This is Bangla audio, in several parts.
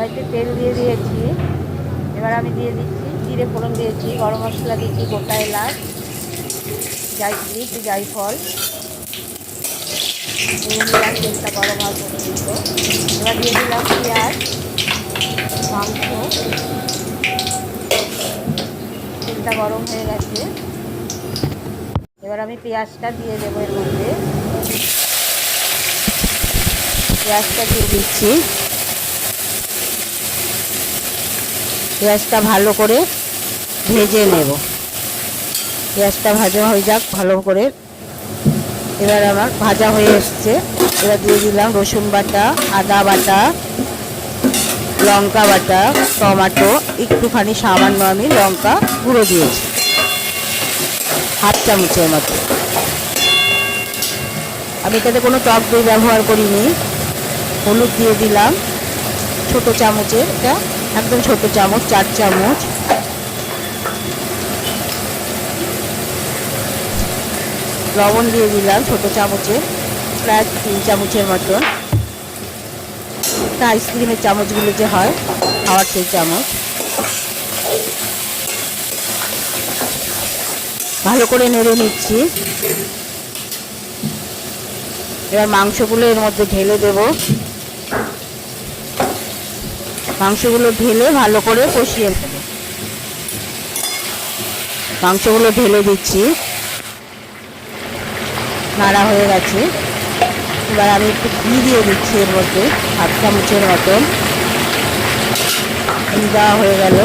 কড়াইতে তেল দিয়ে দিয়েছি। এবার আমি দিয়ে দিচ্ছি জিরে ফোড়ন দিয়েছি, গরম মশলা দিয়েছি, গোটা এলাচ একটু জায়ফল। দিলাম তেলটা গরম হওয়ার পর্যন্ত। এবার দিয়ে দিলাম পেঁয়াজ, মাংস। তেলটা গরম হয়ে গেছে। এবার আমি পেঁয়াজটা দিয়ে দেবো এর মধ্যে। পেঁয়াজটা দিয়ে দিচ্ছি। পেঁয়াজটা ভালো করে ভেজে নেব। পেঁয়াজটা ভাজা হয়ে যাক, ভালো করে। এবার আমার ভাজা হয়ে এসছে। এবার দিয়ে দিলাম রসুন বাটা, আদা বাটা, লঙ্কা বাটা, টমাটো, একটুখানি সামান্য আমি লঙ্কা গুঁড়ো দিয়েছি। হাফ চামচের মতো। আমি এটাতে কোনো টক দই ব্যবহার করিনি। হলুদ দিয়ে দিলাম। ছোট চামচের এটা একদম ছোট চামচ, চার চামচ। লবণ দিয়ে দিলাম ছোট চামচে, প্রায় তিন চামচের মতন আইসক্রিমের চামচগুলো যে হয়, খাওয়ার সেই চামচ। ভালো করে নেড়ে নিচ্ছি। এবার মাংসগুলো এর মধ্যে ঢেলে দেব। মাংসগুলো ঢেলে ভালো করে কষিয়ে মাংসগুলো ঢেলে দিচ্ছি। নাড়া হয়ে গেছে। এবার আমি একটু ঘি দিয়ে দিচ্ছি এর মধ্যে হাত চামচের মতন ঘি দেওয়া হয়ে গেল।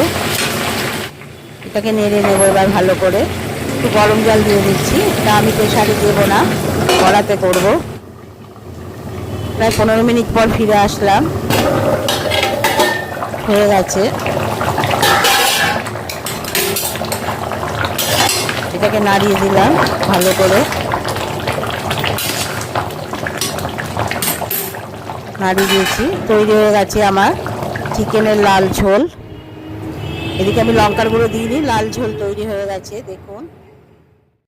এটাকে নেড়ে নেব এবার ভালো করে। একটু গরম জল দিয়ে দিচ্ছি। এটা আমি প্রেশারে দেবো না, কড়াতে করব। প্রায় পনেরো মিনিট পর ফিরে আসলাম। হয়ে গেছে। এটাকে নাড়িয়ে দিলাম ভালো করে। নাড়িয়ে দিয়েছি। তৈরি হয়ে গেছে আমার চিকেনের লাল ঝোল। এদিকে আমি লঙ্কার গুঁড়ো দিইনি, লাল ঝোল তৈরি হয়ে গেছে, দেখুন।